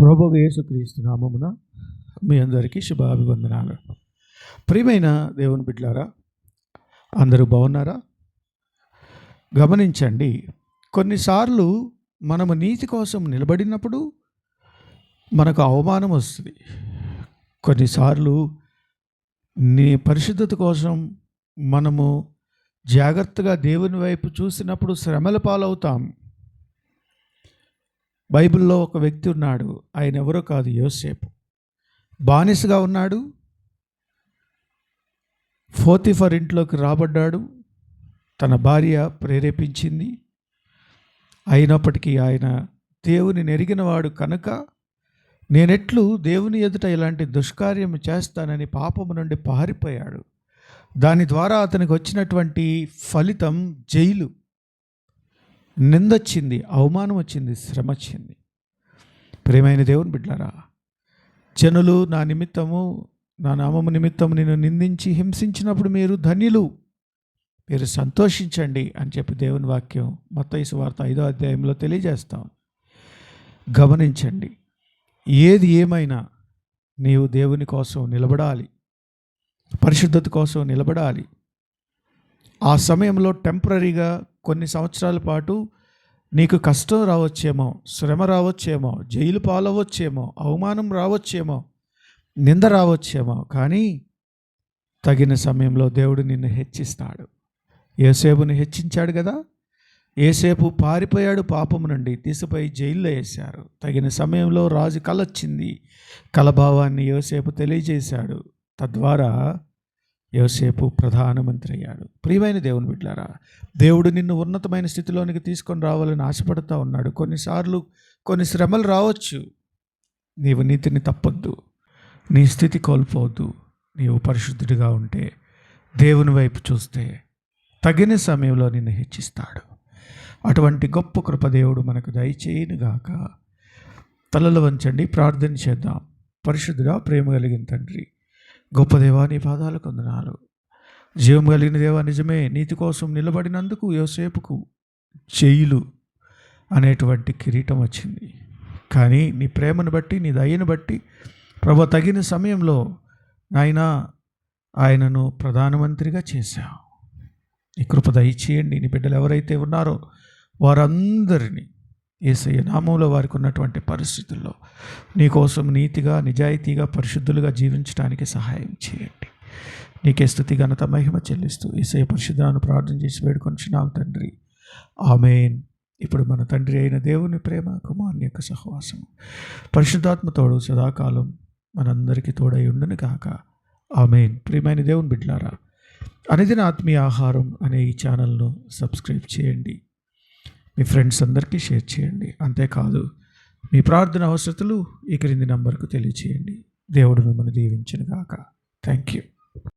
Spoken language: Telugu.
ప్రభు యేసుక్రీస్తు నామమున మీ అందరికీ శుభాభివందనాలు. ప్రియమైన దేవుని బిడ్లారా అందరూ బాగున్నారా? గమనించండి కొన్నిసార్లు మనము నీతి కోసం నిలబడినప్పుడు మనకు అవమానం వస్తుంది. కొన్నిసార్లు నీ పరిశుద్ధత కోసం మనము జాగ్రత్తగా దేవుని వైపు చూసినప్పుడు శ్రమల పాలవుతాం. బైబిల్లో ఒక వ్యక్తి ఉన్నాడు. ఆయన ఎవరో కాదు యోసేపు. బానిసగా ఉన్నాడు. ఫోతిఫర్ ఇంట్లోకి రాబడ్డాడు. తన భార్య ప్రేరేపించింది. అయినప్పటికీ ఆయన దేవుని నెరిగినవాడు కనుక నేనెట్లు దేవుని ఎదుట ఇలాంటి దుష్కార్యం చేస్తానని పాపము నుండి పారిపోయాడు. దాని ద్వారా అతనికి వచ్చినటువంటి ఫలితం జైలు. నిందొచ్చింది అవమానం వచ్చింది శ్రమ వచ్చింది. ప్రేమైన దేవుని బిడ్డారా జనులు నా నిమిత్తము నా నామము నిమిత్తం నేను నిందించి హింసించినప్పుడు మీరు ధన్యులు. మీరు సంతోషించండి అని చెప్పి దేవుని వాక్యం మత్తైసు వార్త ఐదో అధ్యాయంలో తెలియజేస్తాం. గమనించండి ఏది ఏమైనా నీవు దేవుని కోసం నిలబడాలి పరిశుద్ధత కోసం నిలబడాలి. ఆ సమయంలో టెంపరీగా కొన్ని సంవత్సరాల పాటు నీకు కష్టం రావచ్చేమో శ్రమ రావచ్చేమో జైలు పాలవచ్చేమో అవమానం రావచ్చేమో నింద రావచ్చేమో కానీ తగిన సమయంలో దేవుడు నిన్ను హెచ్చిస్తాడు. ఏసేపుని హెచ్చించాడు కదా? ఏసేపు పారిపోయాడు పాపం నుండి తీసిపోయి జైల్లో వేశారు. తగిన సమయంలో రాజు కలొచ్చింది. కలభావాన్ని యోసేపు తెలియజేశాడు. తద్వారా యోసేపు ప్రధానమంత్రి అయ్యాడు. ప్రియమైన దేవుని బిడ్డారా దేవుడు నిన్ను ఉన్నతమైన స్థితిలోనికి తీసుకొని రావాలని ఆశపడుతూ ఉన్నాడు. కొన్నిసార్లు కొన్ని శ్రమలు రావచ్చు. నీవు నీతిని తప్పొద్దు. నీ స్థితి కోల్పోవద్దు. నీవు పరిశుద్ధుడిగా ఉంటే దేవుని వైపు చూస్తే తగిన సమయంలో నిన్ను హెచ్చిస్తాడు. అటువంటి గొప్ప కృపదేవుడు మనకు దయచేయనుగాక తలలు వంచండి. ప్రార్థన చేద్దాం. పరిశుద్ధుడా ప్రేమ కలిగిన తండ్రి గొప్ప దేవా నీ పాదాలు కొందనాలు జీవం కలిగిన దేవా నిజమే నీతి కోసం నిలబడినందుకు యోసేపుకు జైలు అనేటువంటి కిరీటం వచ్చింది. కానీ నీ ప్రేమను బట్టి నీ దయను బట్టి ప్రభ తగిన సమయంలో నాయన ఆయనను ప్రధానమంత్రిగా చేశావు. నీ కృప దయచేయండి. నీ బిడ్డలు ఎవరైతే ఉన్నారో వారందరినీ ఏసయ్య నామంలో వారికి ఉన్నటువంటి పరిస్థితుల్లో నీకోసం నీతిగా నిజాయితీగా పరిశుద్ధులుగా జీవించడానికి సహాయం చేయండి. నీకే స్థుతి ఘనత మహిమ చెల్లిస్తూ ఏసయ్య పరిశుద్ధాలను ప్రార్థన చేసి వేడుకొంచున్నాం తండ్రి. ఆమెన్. ఇప్పుడు మన తండ్రి అయిన దేవుని ప్రేమ కుమారుని యొక్క సహవాసం పరిశుద్ధాత్మతోడు సదాకాలం మనందరికీ తోడై ఉండును కాక ఆమెన్. ప్రియమైన దేవుని బిడ్లారా అనుదిన ఆత్మీయ ఆహారం అనే ఈ ఛానల్ను సబ్స్క్రైబ్ చేయండి. మీ ఫ్రెండ్స్ అందరికీ షేర్ చేయండి. అంతేకాదు మీ ప్రార్థన అవసరతలు ఈ క్రింది నంబర్కు తెలియచేయండి. దేవుడు మిమ్మల్ని దీవించను గాక థ్యాంక్ యూ